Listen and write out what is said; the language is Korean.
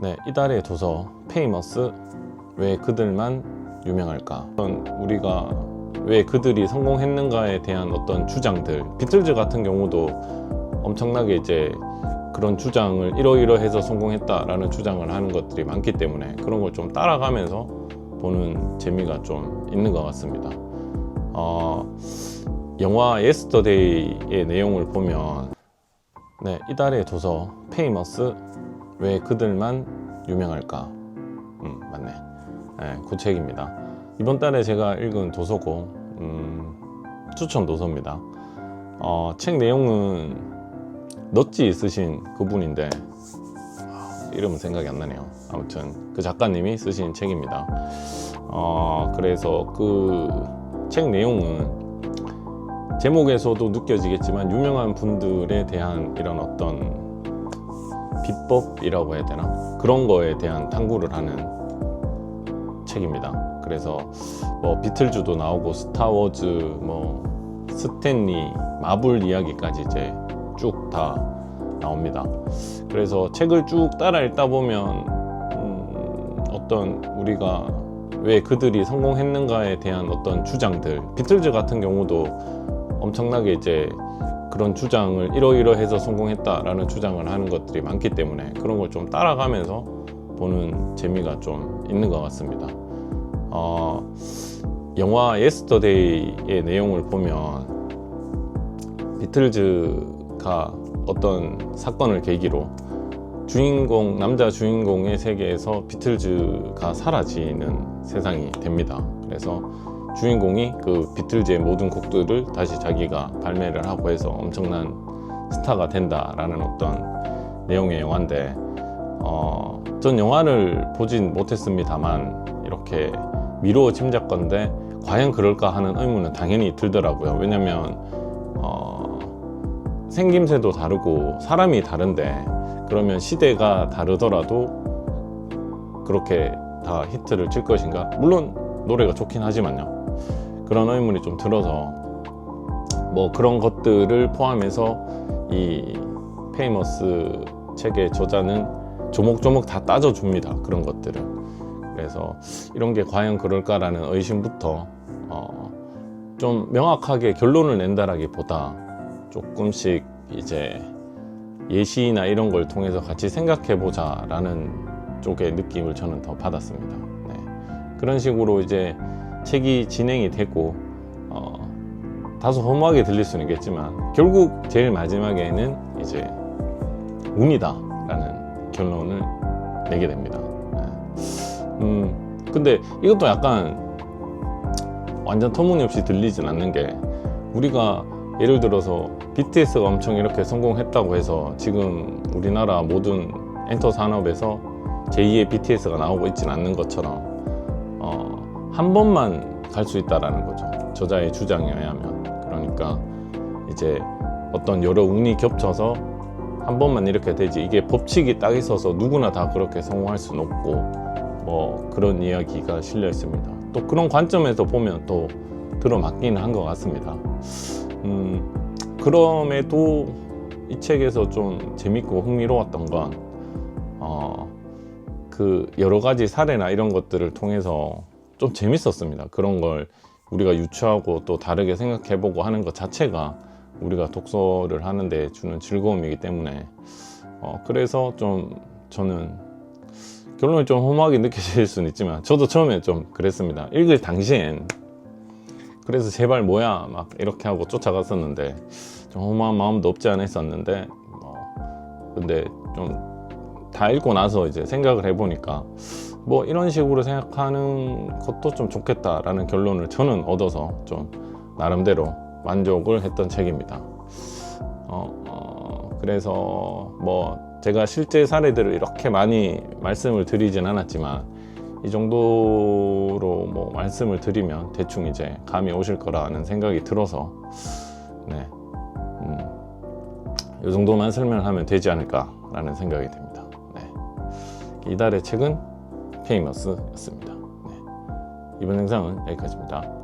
네, 이달의 도서 페이머스 왜 그들만 유명할까? 우리가 왜 그들이 성공했는가에 대한 어떤 주장들 비틀즈 같은 경우도 엄청나게 이제 그런 주장을 이러이러해서 성공했다라는 주장을 하는 것들이 많기 때문에 그런 걸 좀 따라가면서 보는 재미가 좀 있는 것 같습니다. 어, 영화 예스터데이의 내용을 보면 네, 이달의 도서 페이머스 왜 그들만 유명할까? 음, 맞네. 네, 그 책입니다. 이번 달에 제가 읽은 도서고 음, 추천 도서입니다. 어, 책 내용은 넛지 쓰신 그분인데 아, 이름은 생각이 안 나네요. 아무튼 그 작가님이 쓰신 책입니다. 어, 그래서 그 책 내용은 제목에서도 느껴지겠지만 유명한 분들에 대한 이런 어떤 비법이라고 해야 되나 그런 거에 대한 탐구를 하는 책입니다. 그래서 뭐 비틀즈도 나오고 스타워즈 뭐 스탠리 마블 이야기까지 이제 쭉 다 나옵니다. 그래서 책을 쭉 따라 읽다 보면 음, 어떤 우리가 왜 그들이 성공했는가에 대한 어떤 주장들 비틀즈 같은 경우도 엄청나게 이제 그런 주장을 이러이러해서 성공했다라는 주장을 하는 것들이 많기 때문에 그런 걸 좀 따라가면서 보는 재미가 좀 있는 것 같습니다. 어, 영화 예스터데이의 내용을 보면 비틀즈가 어떤 사건을 계기로 주인공 남자 주인공의 세계에서 비틀즈가 사라지는 세상이 됩니다. 그래서 주인공이 그 비틀즈의 모든 곡들을 다시 자기가 발매를 하고 해서 엄청난 스타가 된다라는 어떤 내용의 영화인데 어, 전 영화를 보진 못했습니다만 이렇게 미루어 짐작건데 과연 그럴까 하는 의문은 당연히 들더라고요. 왜냐면 어, 생김새도 다르고 사람이 다른데 그러면 시대가 다르더라도 그렇게 다 히트를 칠 것인가? 물론 노래가 좋긴 하지만요. 그런 의문이 좀 들어서 뭐 그런 것들을 포함해서 이 페이머스 책의 저자는 조목조목 다 따져줍니다. 그런 것들을. 그래서 이런 게 과연 그럴까라는 의심부터 어, 좀 명확하게 결론을 낸다라기보다 조금씩 이제 예시나 이런 걸 통해서 같이 생각해 보자 라는 쪽의 느낌을 저는 더 받았습니다. 네. 그런 식으로 이제 책이 진행이 되고 어, 다소 허무하게 들릴 수는 있겠지만 결국 제일 마지막에는 이제 운이다 라는 결론을 내게 됩니다. 네. 음, 근데 이것도 약간 완전 터무니없이 들리진 않는 게 우리가 예를 들어서 BTS가 엄청 이렇게 성공했다고 해서 지금 우리나라 모든 엔터 산업에서 제2의 BTS가 나오고 있지는 않는 것처럼 어, 한 번만 갈 수 있다라는 거죠. 저자의 주장에 의하면. 그러니까 이제 어떤 여러 운이 겹쳐서 한 번만 이렇게 되지 이게 법칙이 딱 있어서 누구나 다 그렇게 성공할 수는 없고 뭐 그런 이야기가 실려 있습니다. 또 그런 관점에서 보면 또 들어맞기는 한 것 같습니다. 음, 그럼에도 이 책에서 좀 재밌고 흥미로웠던 건, 어, 그 여러 가지 사례나 이런 것들을 통해서 좀 재밌었습니다. 그런 걸 우리가 유추하고 또 다르게 생각해보고 하는 것 자체가 우리가 독서를 하는데 주는 즐거움이기 때문에, 어, 그래서 좀 저는 결론이 좀 허무하게 느껴질 수는 있지만, 저도 처음에 좀 그랬습니다. 읽을 당시엔 그래서 제발 뭐야 막 이렇게 하고 쫓아갔었는데 좀 허무한 마음도 없지 않아 있었는데 뭐 근데 좀 다 읽고 나서 이제 생각을 해보니까 뭐 이런 식으로 생각하는 것도 좀 좋겠다라는 결론을 저는 얻어서 좀 나름대로 만족을 했던 책입니다. 어, 어, 그래서 뭐 제가 실제 사례들을 이렇게 많이 말씀을 드리진 않았지만 이 정도로 뭐 말씀을 드리면 대충 이제 감이 오실 거라는 생각이 들어서 네, 음, 이 정도만 설명하면 되지 않을까라는 생각이 듭니다. 네, 이달의 책은 페이머스였습니다. 네, 이번 영상은 여기까지입니다.